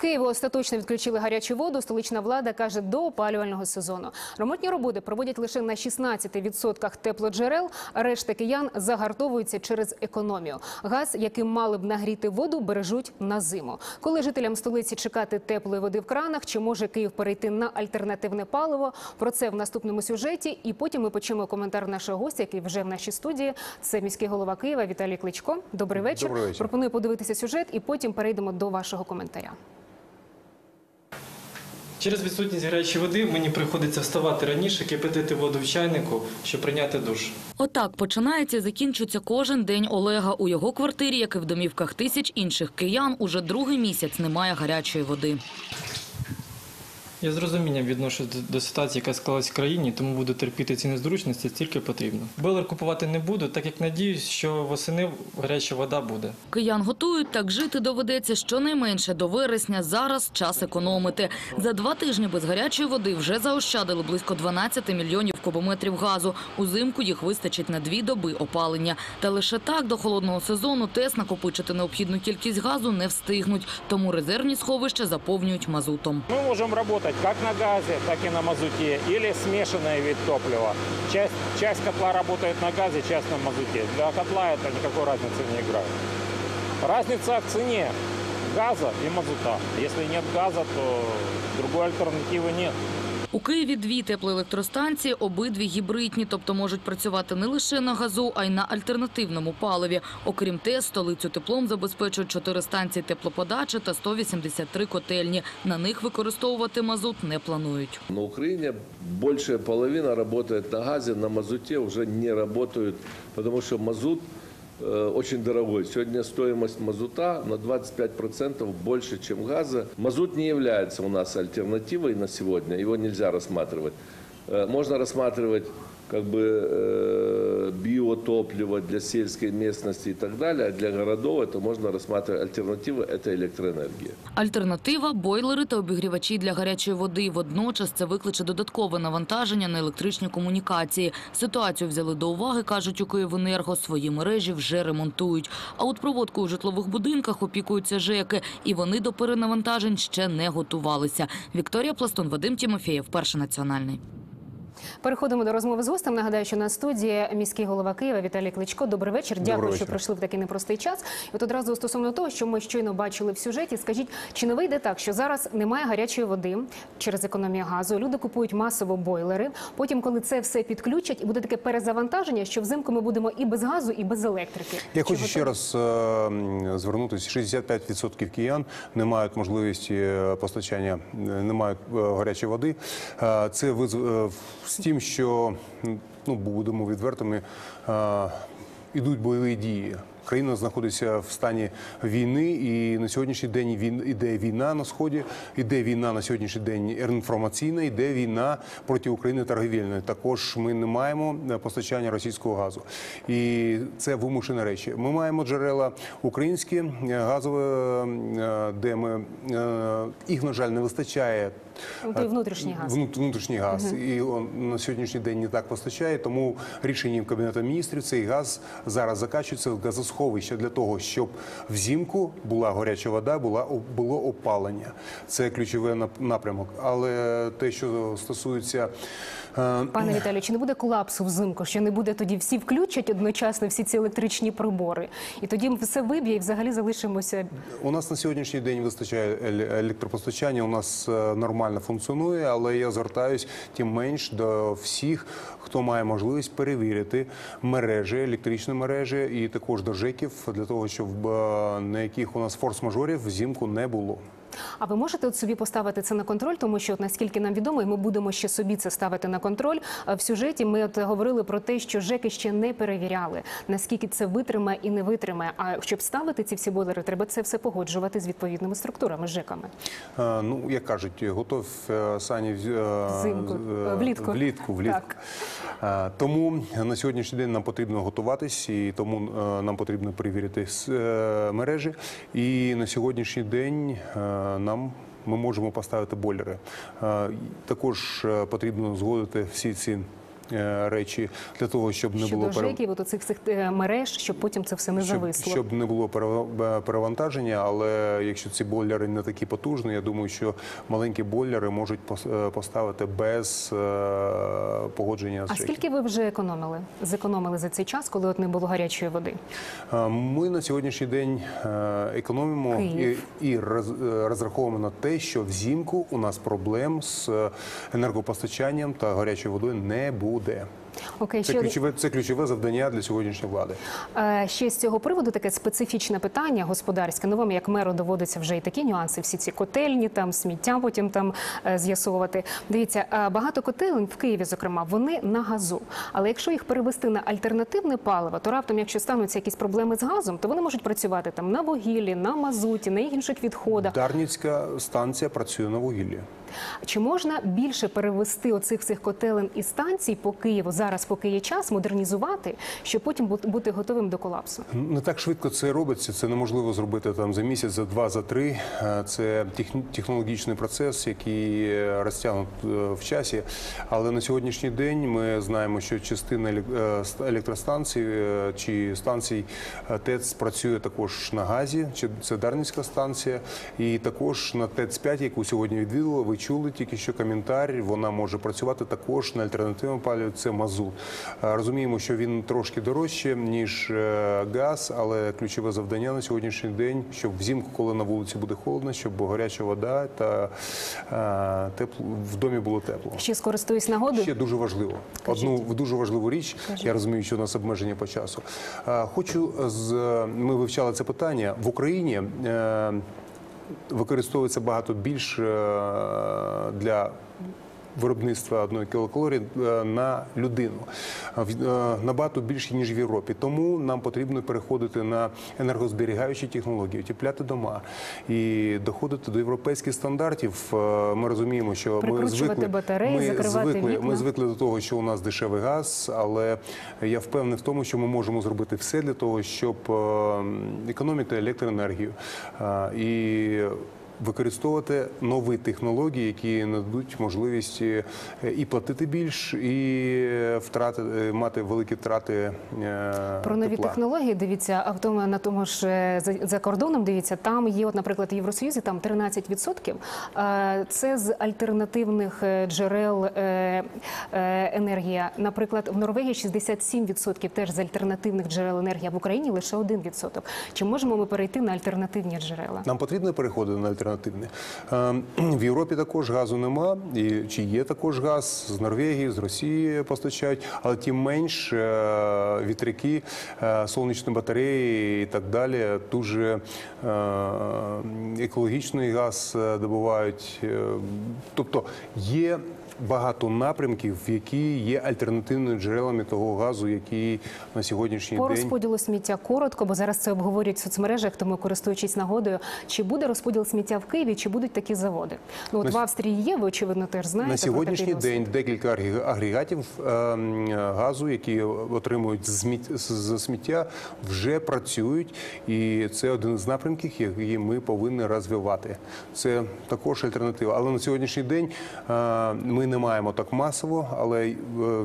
Києву остаточно відключили гарячу воду. Столична влада каже до опалювального сезону. Ремонтні роботи проводять лише на 16% теплоджерел. Решта киян загартовуються через економію. Газ, яким мали б нагріти воду, бережуть на зиму. Коли жителям столиці чекати теплої води в кранах, чи може Київ перейти на альтернативне паливо? Про це в наступному сюжеті. І потім ми почуємо коментар нашого гостя, який вже в нашій студії. Це міський голова Києва Віталій Кличко. Добрий вечір. Добрий вечір. Пропоную подивитися сюжет і потім перейдемо до вашого коментаря. Через відсутність гарячої води мені приходиться вставати раніше, кипятити воду в чайнику, щоб прийняти душ. Отак починається і закінчується кожен день Олега. У його квартирі, як і в домівках тисяч інших киян, уже другий місяць немає гарячої води. Я з розумінням відношусь до- ситуації, яка склалась в країні, тому буду терпіти ці незручності стільки потрібно. Бойлер купувати не буду, так як надіюсь, що восени гаряча вода буде. Киян готують, так жити доведеться щонайменше до вересня. Зараз час економити. За два тижні без гарячої води вже заощадили близько 12 мільйонів кубометрів газу. Узимку їх вистачить на дві доби опалення. Та лише так до холодного сезону ТЕС накопичити необхідну кількість газу не встигнуть. Тому резервні сховища заповнюють мазутом. Мы можем работать как на газе, так и на мазуте или смешанный вид топлива. Часть, часть котла работает на газе, часть на мазуте. Для котла это никакой разницы не играет. Разница в цене газа и мазута. Если нет газа, то другой альтернативы нет. У Києві дві теплоелектростанції, обидві гібридні, тобто можуть працювати не лише на газу, а й на альтернативному паливі. Окрім ТЕС, столицю теплом забезпечують чотири станції теплоподачі та 183 котельні. На них використовувати мазут не планують. На Украине большая половина работает на газе, на мазуте уже не работают, потому что мазут очень дорогой. Сегодня стоимость мазута на 25% больше, чем газа. Мазут не является у нас альтернативой на сегодня, его нельзя рассматривать. Э, Можно рассматривать как бы э, биотопливо для сельской местности и так далее, а для городов это можно рассматривать альтернатива – это электроэнергия. Альтернатива – бойлери та обігрівачі для гарячої води. Водночас це викличе додаткове навантаження на електричні комунікації. Ситуацію взяли до уваги, кажуть у Київенерго. Свої мережі вже ремонтують. А от проводку у житлових будинках опікуються ЖЕКи. І вони до перенавантажень ще не готувалися. Вікторія Пластун, Вадим Тімофєєв, Перший національний. Переходимо до розмови з гостем. Нагадаю, що на студії міський голова Києва Віталій Кличко. Добрий вечір. Дякую, Добрий що вечір. прийшли в такий непростий час. І от одразу стосовно того, що ми щойно бачили в сюжеті, скажіть, чи не вийде так, що зараз немає гарячої води через економію газу? Люди купують масово бойлери. Потім, коли це все підключать, і буде таке перезавантаження, що взимку ми будемо і без газу, і без електрики. Я Чи хочу ще раз е, звернутися. 65% киян не мають можливості е, постачання, е, не мають гарячої води. Це визв- з тим, що ну будемо відвертими. е, Ідуть бойові дії. Країна знаходиться в стані війни, і на сьогоднішній день він іде війна на сході, іде війна на сьогоднішній день інформаційна, іде війна проти України торгівельної. Також ми не маємо е, постачання російського газу, і це вимушені речі. Ми маємо джерела українські е, газові, е, де ми їх на жаль не вистачає. Ну, той внутрішній газ. Внут- внутрішній газ. І он на сьогоднішній день не так постачає. Тому рішенням Кабінету міністрів цей газ зараз закачується в газосховище для того, щоб взимку була гаряча вода, була було опалення. Це ключовий нап- напрямок. Але те, що стосується е, Пане Віталію, чи не буде колапсу взимку? Що не буде тоді всі включать одночасно всі ці електричні прибори, і тоді все виб'є, і взагалі залишимося У нас на сьогоднішній день вистачає еле- електропостачання. У нас е, нормально функціонує, але я звертаюсь тим менш до всіх, хто має можливість перевірити мережі, електричні мережі, і також до ЖЕКів для того, щоб ніяких на яких у нас форс-мажорів взимку не було. А ви можете от собі поставити це на контроль, тому що от наскільки нам відомо, і ми будемо ще собі це ставити на контроль. В сюжеті ми от говорили про те, що ЖЕКи ще не перевіряли, наскільки це витримає і не витримає. А щоб ставити ці всі бойлери, треба це все погоджувати з відповідними структурами, ЖЕКами. Е, Ну, як кажуть, готов е, сані е, е, Влітку. влітку, влітку. Так. Е, Тому на сьогоднішній день нам потрібно готуватись, і тому е, нам потрібно перевірити е, мережі. І на сьогоднішній день е, нам ми можемо поставити бойлери. Е, Також е, потрібно згодити всі ці е, речі для того, щоб не було Щодо пере- ЖЕКів, от оцих цих е, мереж, щоб потім це все не щоб, зависло. щоб не було пере- е, перевантаження, але якщо ці бойлери не такі потужні, я думаю, що маленькі бойлери можуть е, поставити без е, погодження з А скільки ви вже економили? Зекономили за цей час, коли от не було гарячої води? Е, Ми на сьогоднішній день е, економимо і, Київ. і роз- е, розраховуємо на те, що взимку у нас проблем з е, енергопостачанням та гарячою водою не буде. Окей, Це ключове, це ключове завдання для сьогоднішньої влади. е, ще з цього приводу таке специфічне питання господарське. Ну, вам як меру доводиться вже і такі нюанси, всі ці котельні, там сміття потім там е, з'ясовувати. Дивіться, е, багато котелень в Києві, зокрема, вони на газу. Але якщо їх перевести на альтернативне паливо, то раптом, якщо стануться якісь проблеми з газом, то вони можуть працювати там на вугіллі, на мазуті, на інших відходах. Дарницька станція працює на вугіллі. Чи можна більше перевести оцих всіх котелень і станцій по Києву зараз, поки є час, модернізувати, щоб потім бути готовим до колапсу? Не так швидко це робиться. Це неможливо зробити там за місяць, за два, за три. Е, Це технологічний процес, який е, розтягнут е, в часі. Але на сьогоднішній день ми знаємо, що частина елек- електростанцій чи станцій ТЕЦ працює також на газі. Чи це Дарницька станція, і також на ТЕЦ 5 яку сьогодні відвідали. Чули тільки що коментар. Вона може працювати також на альтернативному паливі. Це мазут. Е, Розуміємо, що він трошки дорожче ніж е, газ, але ключове завдання на сьогоднішній день, щоб взимку, коли на вулиці буде холодно, щоб гаряча вода та е, тепло в домі було тепло. Ще скористуюсь нагодою. Ще дуже важливо. Кажіть. Одну дуже важливу річ. Кажіть. Я розумію, що у нас обмеження по часу. Хочу з ми вивчали це питання в Україні. Використовується багато більш е, для виробництва одної кілокалорії е, на людину в- е, набагато більше ніж в Європі. Тому нам потрібно переходити на енергозберігаючі технології, утепляти дома і доходити до європейських стандартів. Е, Ми розуміємо, що ми звикли батареї, ми закривати звикли, вікна. ми звикли до того, що у нас дешевий газ, але я впевнений в тому, що ми можемо зробити все для того, щоб е, економити електроенергію е, і використовувати нові технології, які нададуть можливість е, і платити більш, і втрати е, мати великі втрати е, Про нові тепла. технології дивіться, а в тому на тому ж е, за, кордоном. Дивіться, там є, от, наприклад, в Євросоюзі там 13%. Е, Це з альтернативних е, джерел е, е, енергія. Наприклад, в Норвегії 67% теж з альтернативних джерел енергії, а в Україні лише 1%. Чи можемо ми перейти на альтернативні джерела? Нам потрібно переходити на альтернативне. Е, В Європі також газу нема, і чи є також газ з Норвегії, з Росії постачають, але тим менш е, вітряки, е, сонячні батареї і так далі дуже екологічний газ добувають. Тобто є. Багато напрямків, які є альтернативними джерелами того газу, який на сьогоднішній По день розподілу сміття коротко, бо зараз це обговорюють в соцмережах, тому користуючись нагодою, чи буде розподіл сміття в Києві, чи будуть такі заводи? Ну от На в Австрії є, ви очевидно теж знаєте На сьогоднішній день декілька агрегатів е, газу, які отримують з сміття, вже працюють, і це один з напрямків, які ми повинні розвивати. Це також альтернатива. Але на сьогоднішній день е, ми не маємо так масово, але е,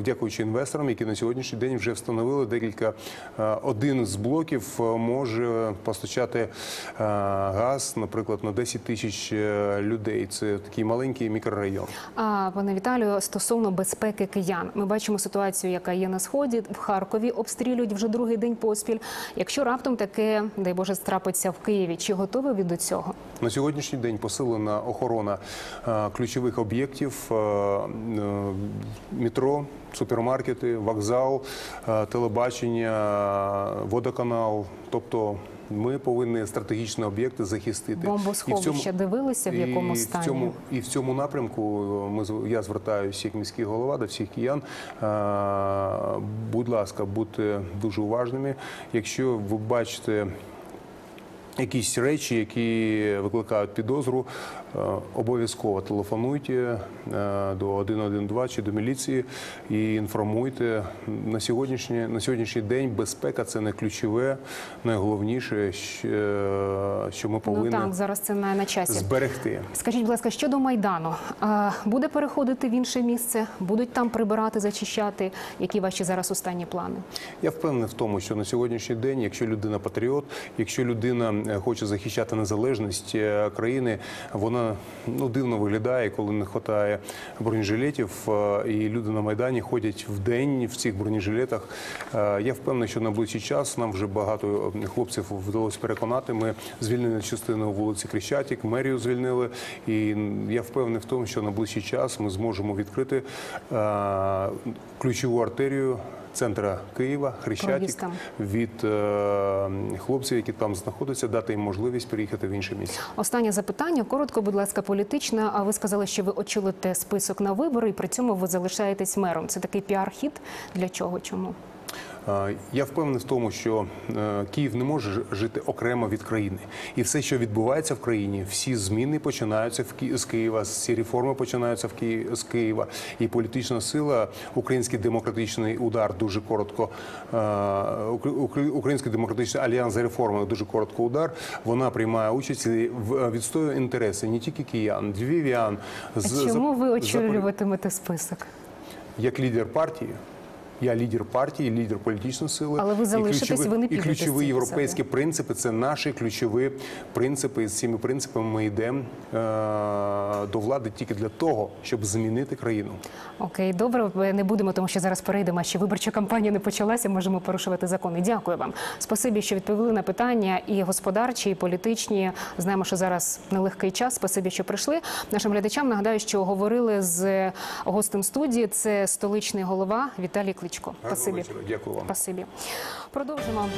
дякуючи інвесторам, які на сьогоднішній день вже встановили декілька. е, Один з блоків може постачати газ, наприклад, на 10 тисяч е, людей. Це такий маленький мікрорайон. А пане Віталію, стосовно безпеки киян, ми бачимо ситуацію, яка є на сході. В Харкові обстрілюють вже другий день поспіль. Якщо раптом таке, дай Боже, страпиться в Києві, чи готові ви до цього? На сьогоднішній день посилена охорона е, ключових об'єктів е, е, метро, супермаркети, вокзал, телебачення, водоканал. Тобто ми повинні стратегічні об'єкти захистити. Бомбосховища дивилися, в якому і стані? В цьому, і в цьому напрямку ми, я звертаюся як міський голова до всіх киян. Будь ласка, будьте дуже уважними. Якщо ви бачите якісь речі, які викликають підозру, е, обов'язково телефонуйте е, до 112 чи до міліції і інформуйте. На сьогоднішній, на сьогоднішній день безпека це не ключове, найголовніше, е, що ми Ну повинні так, зараз це на, на часі. зберегти. Скажіть, будь ласка, щодо майдану, буде переходити в інше місце? Будуть там прибирати, зачищати? Які ваші зараз останні плани? Я впевнений в тому, що на сьогоднішній день, якщо людина патріот, якщо людина хоче захищати незалежність е, країни, вона ну дивно виглядає, коли не вистачає бронежилетів, е, і люди на майдані ходять в день в цих бронежилетах. Е, Я впевнений, що на ближчий час нам вже багато е, хлопців вдалося переконати. Ми звільнили частину вулиці Крещатик, мерію звільнили, і я впевнений в тому, що на ближчий час ми зможемо відкрити е, ключову артерію. Центра Києва, Хрещатик, від е, хлопців, які там знаходяться, дати їм можливість переїхати в інше місце. Останнє запитання. Коротко, будь ласка, політичне. А ви сказали, що ви очолите список на вибори, і при цьому ви залишаєтесь мером. Це такий піар-хід. Для чого? Чому? Е, Я впевнений в тому, що е, Київ не може жити окремо від країни, і все, що відбувається в країні, всі зміни починаються з Києва, всі реформи починаються з Києва. І політична сила, український демократичний удар, дуже коротко, е, Укр- Укр- Український демократичний альянс за реформи, дуже коротко удар. Вона приймає участь і в- відстоює інтереси не тільки киян, львів'ян. Чому ви очолюватимете список? як лідер партії. Я лідер партії, лідер політичної сили. Але ви І залишитесь, ключові- ви не І підете з ключові європейські принципи це наші ключові принципи. І з цими принципами ми йдемо е, до влади тільки для того, щоб змінити країну. Окей, добре, не будемо, тому що зараз перейдемо. Ще виборча кампанія не почалася. Можемо порушувати закони. Дякую вам. Спасибі, що відповіли на питання і господарчі, і політичні. Знаємо, що зараз нелегкий час. Спасибі, що прийшли. Нашим глядачам нагадаю, що говорили з гостем студії. Це столичний голова Віталій Кличко. Гарного Спасибі. вечора. Дякую вам. Спасибі. Продовжимо.